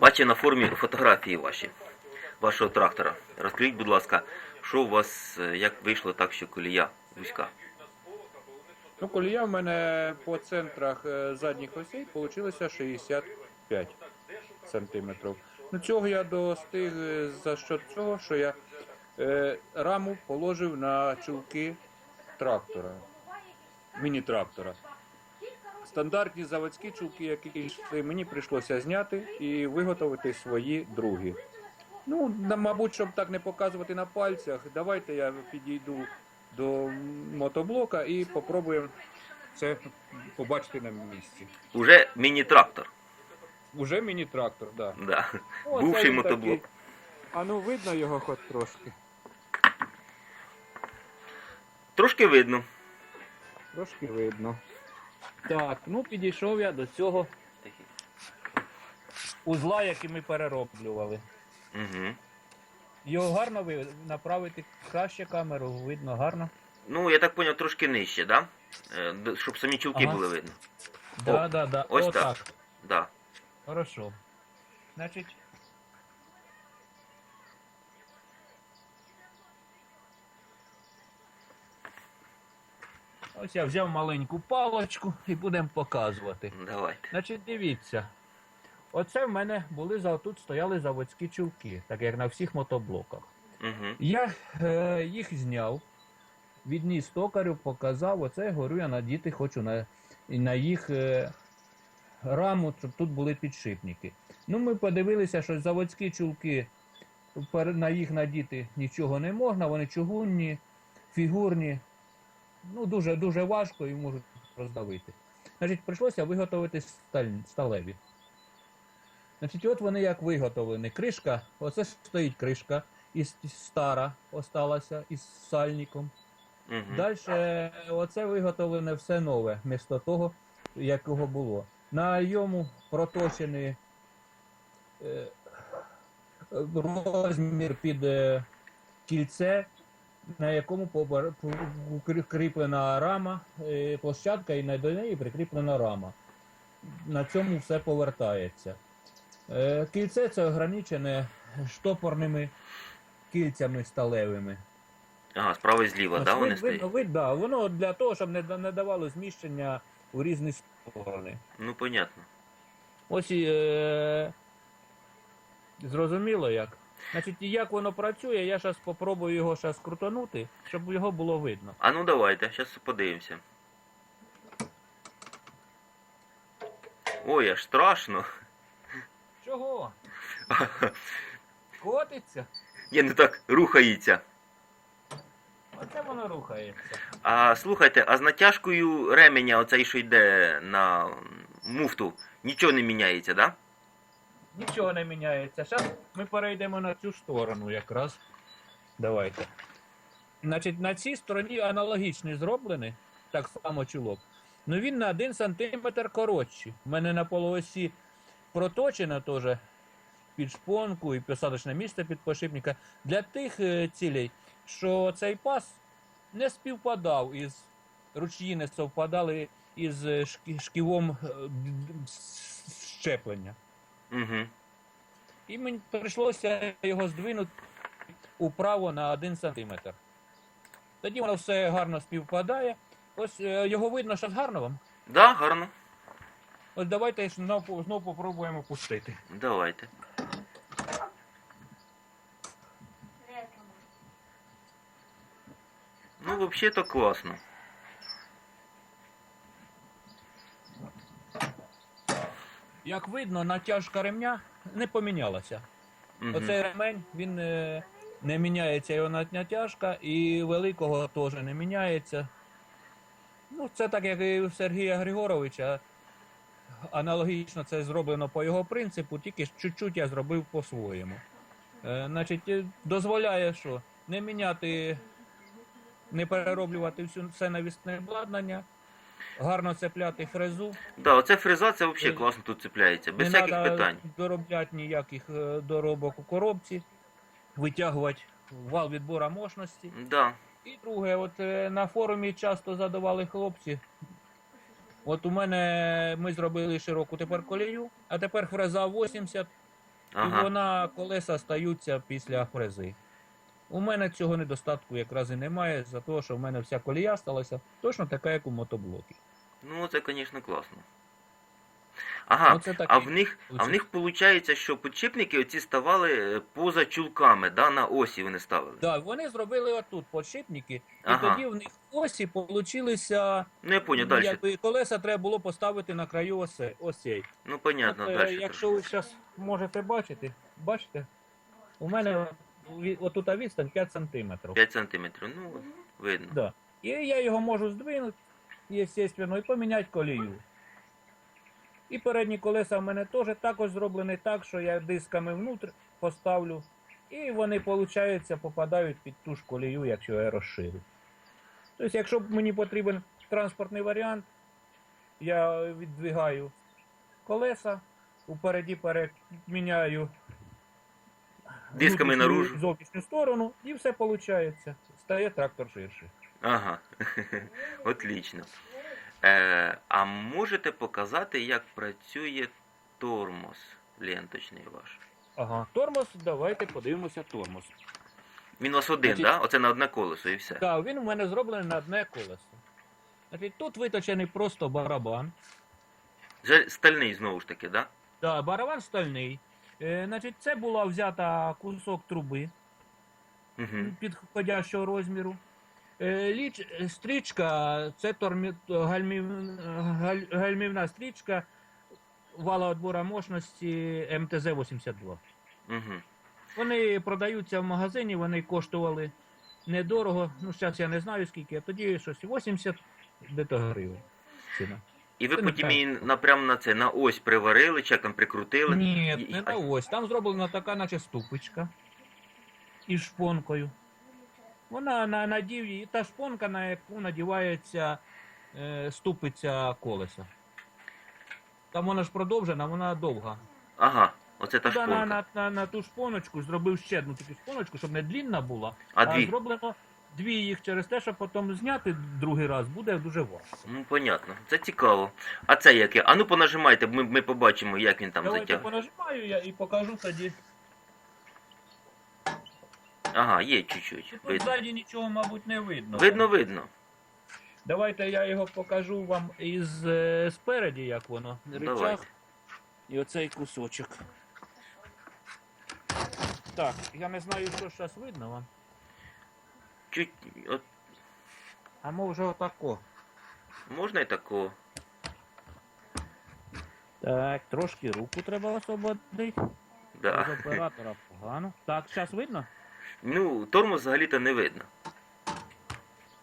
Бачу на формі фотографії ваші, вашого трактора. Розкажіть, будь ласка, що у вас, е, як вийшло так, що колія вузька? Ну, колія в мене по центрах е, задніх осей вийшло 65 сантиметрів. Ну, цього я достиг е, за що цього, що я е, раму положив на чулки трактора, міні-трактора. Стандартні заводські чулки, які йшли, мені прийшлося зняти і виготовити свої другі. Ну, мабуть, щоб так не показувати на пальцях, давайте я підійду до мотоблока і попробуємо це побачити на місці. Уже міні-трактор. Уже міні-трактор, так. Да. Да. О, Бувший мотоблок. такий. А ну видно його хоч трошки. Трошки видно. Трошки видно. Так, ну підійшов я до цього узла, який ми перероблювали. Угу. Його гарно ви направити краще камеру, видно гарно. Ну, я так зрозумів, трошки нижче, да? Е, д- Щоб самі чулки Ага. були видно. Да, да, да. ось О, так. так. Да. Хорошо. Значить. Ось я взяв маленьку палочку і будемо показувати. Давайте. Значить, дивіться. Оце в мене були тут стояли заводські чулки, так як на всіх мотоблоках. Угу. Я е, їх зняв, відніс токарю, показав, оце я говорю, я надіти хочу на, на їх е, раму, щоб тут були підшипники. Ну, ми подивилися, що заводські чулки на їх надіти нічого не можна, вони чугунні, фігурні. Ну, дуже, дуже важко і можуть роздавити. Значить, прийшлося виготовити сталь, сталеві. Значить, от вони як виготовлені. Кришка, оце стоїть кришка із стара осталася із сальником. Угу. Далі оце виготовлене все нове, вмісто того, якого було. На йому проточений е, розмір під е, кільце, на якому прикріплена рама, е, площадка і до неї прикріплена рама. На цьому все повертається. Е, Кільце це ограничене штопорними кільцями сталевими. Ага, справа і зліва, Ось вони стоять? вид, да, воно для того, щоб не, не давало зміщення у різні сторони. Ну, понятно. Ось і е, зрозуміло як. Значить, як воно працює, я зараз спробую його зараз крутанути, щоб його було видно. А ну давайте, зараз подивимося. Ой, аж страшно. Чого? Котиться? Ні, не так рухається. Оце воно рухається. А слухайте, а з натяжкою ременя, оцей, що йде на муфту, нічого не міняється, да? Нічого не міняється. Зараз ми перейдемо на цю сторону якраз. Давайте. Значить, на цій стороні аналогічний зроблений, так само чулок. Ну він на 1 см коротший. У мене на полуосі проточено теж під шпонку і посадочне місце під подшипника. Для тих е, цілей, що цей пас не співпадав із ручї не совпадали із е, шківом е, щеплення. Угу. І мені прийшлося його здвинути управо на 1 см. Тоді воно все гарно співпадає. Ось е, його видно, що гарно вам. Да, гарно. Ось давайте знову, знову попробуємо пустити. Давайте. Ну, взагалі-то класно. Як видно, натяжка ремня не помінялася. Оцей ремень він е, не міняється його на- натяжка, і великого теж не міняється. Ну, це так, як і у Сергія Григоровича. Аналогічно це зроблено по його принципу, тільки чуть-чуть я зробив по-своєму. Е, значить, е, дозволяє, що не міняти, не перероблювати всю все навісне обладнання, гарно цепляти фрезу. Да, оце фреза, це взагалі Е, класно тут цепляється, без не всяких питань. доробляти ніяких е, доробок у коробці, витягувати вал відбора мощності. Да. І друге, от е, на форумі часто задавали хлопці. От у мене ми зробили широку тепер колію, а тепер фреза 80 Ага. і вона колеса стаються після фрези. У мене цього недостатку якраз і немає, за того, що в мене вся колія сталася точно така, як у мотоблокі. Ну, це, звісно, класно. Ага, Ну, це а в них, а в них виходить, що підшипники оці ставали е, поза чулками, да, на осі вони ставили. Так, вони зробили отут подшипники, і Ага. тоді в них осі получилися, Ну, я поняв, далі. якби колеса треба було поставити на краю осе, осей. Ну, понятно, От, е, далі. якщо ви зараз можете бачити, бачите, у мене отут відстань 5 сантиметрів. 5 сантиметрів, ну, видно. Да. І я його можу здвинути, естественно, і поміняти колію. І передні колеса в мене теж також зроблені так, що я дисками внутрі поставлю. І вони, виходить, попадають під ту ж колію, якщо я розширю. Тобто, якщо мені потрібен транспортний варіант, я віддвигаю колеса, упереді переміняю Дисками наружу. зовнішню сторону, і все виходить. Стає трактор ширший. Ага, отлично. Е, а можете показати, як працює тормоз ленточний ваш? Ага, тормоз, давайте подивимося тормоз. Він у вас один, Значить- да? Оце на одне колесо і все. Так, він у мене зроблений на одне колесо. Значить, тут виточений просто барабан. Стальний знову ж таки, да? Так, барабан стальний. Е, значить, це була взята кусок труби Угу. підходящого розміру. Е, ліч, стрічка, це тормі, гальмів, галь, гальмівна стрічка вала відбора мощності МТЗ-82. Угу. Вони продаються в магазині, вони коштували недорого. Ну, зараз я не знаю скільки, а тоді щось 80 де-то гривень. Ціна. І ви Це потім її напрямо на це, на ось приварили, чи як там прикрутили. Ні, І- не а- на ось. Там зроблена така, наче ступочка із шпонкою. Вона на надів та шпонка, на яку надівається е, ступиця колеса. Там вона ж продовжена, вона довга. Ага, оце та Туди на, шпонка. на, на, на ту шпоночку зробив ще одну таку шпоночку, щоб не длінна була, А дві? зроблено дві їх через те, що потім зняти другий раз буде дуже важко. Ну, понятно. Це цікаво. А це яке? А ну понажимайте, ми, ми побачимо, як він там Давайте затягує. понажимаю я і покажу тоді. Ага, є чуть-чуть. Тут Видно. ззаді нічого, мабуть, не видно. Видно, видно. Давайте я його покажу вам із е, спереді, як воно. Давайте. І оцей кусочок. Так, я не знаю, що зараз видно вам. Чуть, от, А може отако. можна і такого. Так, трошки руку треба освободити. Да. Оператора погано. Так, зараз видно? Ну, тормоз взагалі-то не видно.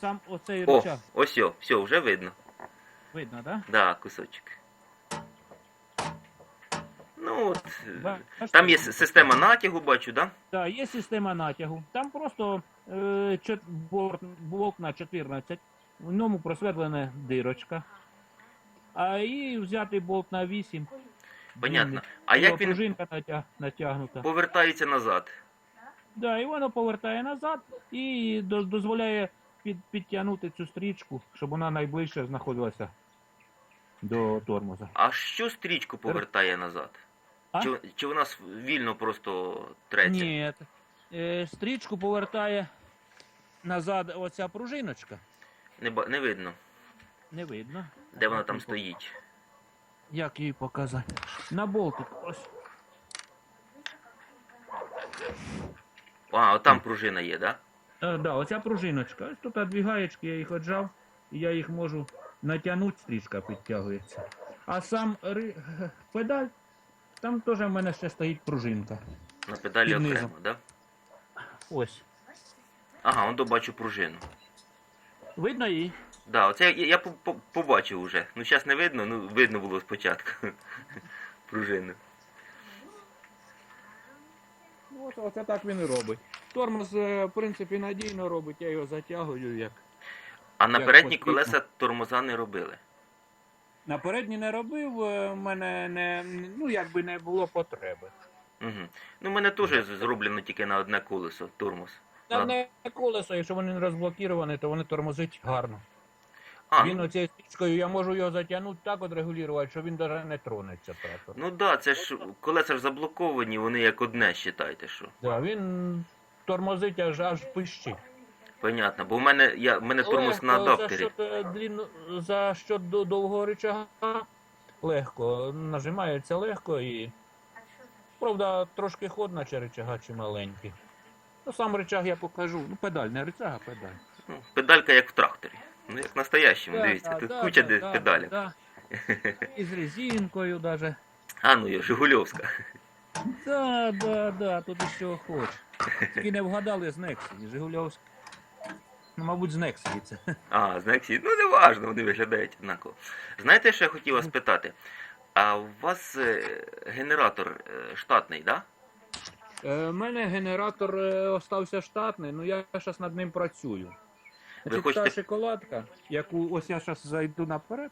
Сам оцей О, рычаг. ось о, все, вже видно. Видно, так? Да, кусочок. Ну, от, Да? там є с- система натягу, бачу, да? Так, є система натягу. Там просто блок на 14, в ньому просверлена дирочка. А і взятий болт на 8. Понятно. А як він Пружинка натя- натягнута. повертається назад? Да, і воно повертає назад і до- дозволяє під, підтягнути цю стрічку, щоб вона найближче знаходилася до тормоза. А що стрічку повертає назад? А? Чи, чи вона с- вільно просто треться? Ні, е, стрічку повертає назад оця пружиночка. Не, ба- не видно, Не видно. де вона там стоїть. Як її показати? На болтик. Ось. А, от там пружина є, да? Е, да, оця пружиночка. Ось тут двігаєчки, я їх отжав, і я їх можу натягнути, стрічка підтягується. А сам ри... педаль, там теж в мене ще стоїть пружинка. На педалі Під низом. окремо, да? Ось. Ага, он добачу пружину. Видно її? Да, оце я, я по- по- побачив уже. Ну зараз не видно, ну видно було спочатку. Пружину. Ось оце так він і робить. Тормоз, е, в принципі, надійно робить, я його затягую як. А на Як передні потрібно. колеса тормоза не робили. На передній не робив, е, в мене не, ну, якби не було потреби. Угу. Ну, в мене теж з- зроблено тільки на одне колесо тормоз. Одне колесо, якщо вони не розблокіровані, то вони тормозить гарно. А, Він ну, оцією стрічкою, я можу його затягнути так от регулювати, що він навіть не тронеться трактор. ну да, це ж колеса ж заблоковані, вони як одне, считайте, що. Да, він тормозить аж аж пищить. Понятно. Бо в мене я в мене тормоз на адаптері. За що, е, длін... за що до довгого рычага легко. Нажимається легко і. Правда, трошки ход наче рычага чи маленький. Ну сам рычаг я покажу. Ну, педаль, не рычаг, а педаль. Ну, педалька як в тракторі. Ну, як в настоящому, дивіться, тут да, куча да, де- да, педалів. Да. І з резинкою даже. А, ну я Жигульовська. Да, да, да, тут і що хоч. Тільки не вгадали з Нексії, Жигульовськ. Ну, мабуть, з Нексії це. А, з Нексі, ну не важно, вони виглядають однаково. Знаєте, що я хотів вас питати? А у вас е, генератор е, штатний, да? У Е, мене генератор е, остався штатний, ну я зараз над ним працюю. Значить, хочете- Та шоколадка, яку ось я зараз зайду наперед.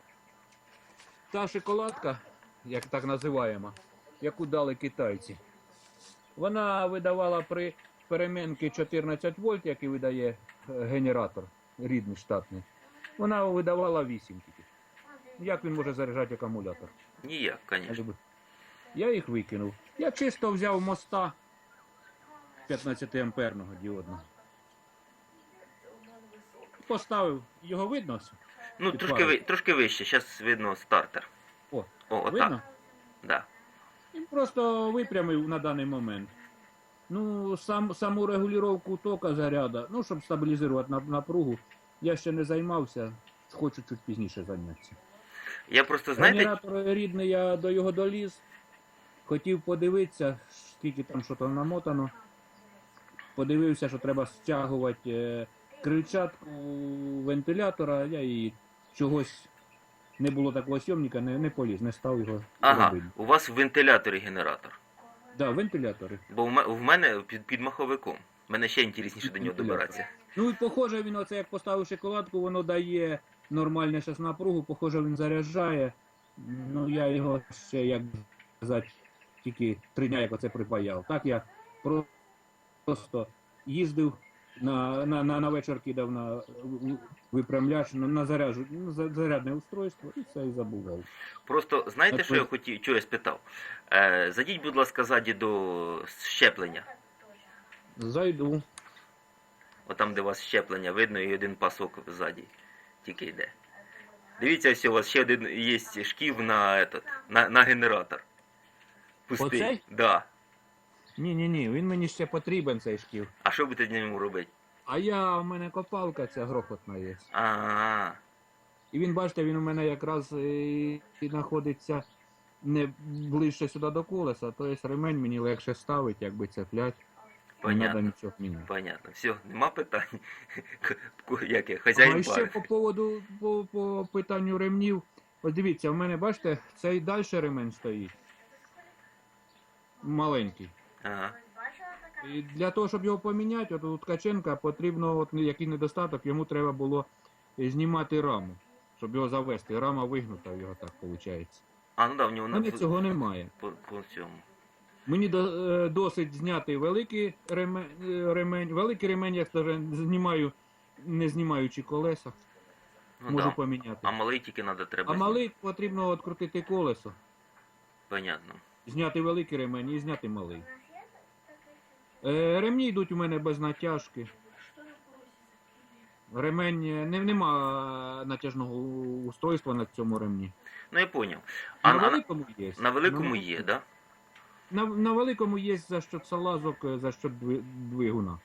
Та шоколадка, як так називаємо, яку дали китайці. Вона видавала при перемінці 14 вольт, який видає е, генератор рідний штатний. Вона видавала 8 тільки. Як він може заряджати акумулятор? Ніяк, звісно. Я їх викинув. Я чисто взяв моста 15 амперного діодного. Поставив, його видно? Ну, трошки, ви- трошки вище, зараз видно стартер. О, О, отак. видно? Да. І просто випрямив на даний момент. Ну, сам, саму регулювання тока заряда, ну, щоб стабілізувати нап- напругу, я ще не займався, хочу чуть пізніше зайнятися. Я просто, знаєте, Генератор рідний, я до його доліз. Хотів подивитися, скільки там що там намотано. Подивився, що треба стягувати е, крильчатку вентилятора. Я її чогось не було такого сьомника, не, не поліз, не став його ага, робити. у вас в вентиляторі генератор. Да, вентилятори. Бо в ме- в мене під, під маховиком. Мене ще інтересніше до нього добиратися. Ну і похоже, він оце як поставив шоколадку, воно дає нормальне щас напругу, похоже, він заряджає. Ну я його ще як сказати, тільки три дня як оце припаяв. Так я про- просто їздив на, на, на, на вечір кидав на випрямляч, на, на заряджу, ну, за- зарядне устройство і все і забував. Просто знаєте, От що я хотів, чого я спитав? Е, зайдіть, будь ласка, ззаді до щеплення. Зайду. Отам, де у вас щеплення видно, і один пасок ззаді тільки йде. Дивіться, ось у вас ще один є шків на, этот, на, на генератор. Пустий. Оцей? Да. Ні, ні, ні, він мені ще потрібен цей шкіл. А що будете на ньому робити? А я, у мене копалка ця грохотна є. А, І він, бачите, він у мене якраз і, і знаходиться не ближче сюди до колеса, то є ремень мені легше ставить, якби цеплять. Не треба понятно. нічого міняти. Понятно. Все, нема питань. Як я, А хазяїн ще по поводу по, по питанню ремнів. Ось дивіться, в мене, бачите, цей далі ремень стоїть. Маленький. Ага. І для того, щоб його поміняти, от у Ткаченка потрібно, от, який недостаток, йому треба було знімати раму, щоб його завести. Рама вигнута, в його так виходить. А, ну да, в нього мене цього немає. по, по цьому. Мені до, е, досить зняти великий ремень, е, ремень. Великий ремень я даже знімаю, не знімаючи колеса, Ну, можу да. поміняти. А малий тільки треба треба. А малий потрібно відкрутити колесо, Понятно. зняти великий ремень і зняти малий. Е, ремні йдуть у мене без натяжки. Ремень е, не, нема натяжного устройства на цьому ремні. Ну я поняв. А на на, великому є. на великому На- є, да? На, на великому є за що салазок, е, за що двигуна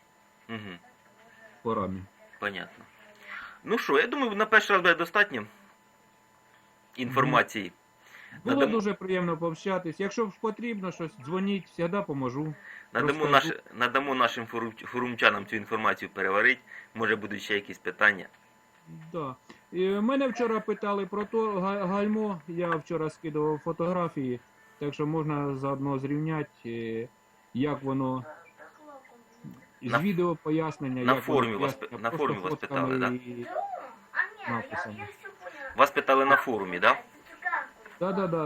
Угу. по рамі. Понятно. Ну що, я думаю, на перший раз буде достатньо інформації. Було Надамо, дуже приємно пообщатись. Якщо потрібно щось, дзвоніть, завжди поможу. надамо, наш, надамо нашим форумчанам цю інформацію переварити. Може будуть ще якісь питання. Да. І мене вчора питали про то гальмо. Я вчора скидував фотографії, так що можна заодно зрівняти, е, як воно. З На- відео пояснення. на як форумі вас на форумі вас питали, да? Вас питали на форумі, да? Да, да, да.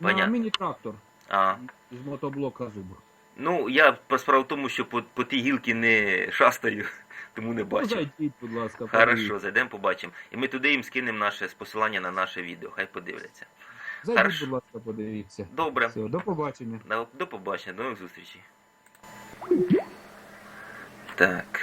На Понятно. міні-трактор А, з мотоблока зубр. ну, я по справа в тому, що по, по тій гілці не шастаю. тому не Ну, бачив. зайдіть, будь ласка, Хорошо, подивіться. зайдемо, побачимо. І ми туди їм скинемо наше посилання на наше відео, хай подивляться. Зайдіть, Хорошо. будь ласка, подивіться. Добре, Все, до побачення. до, до побачення, до нових зустрічей. Так.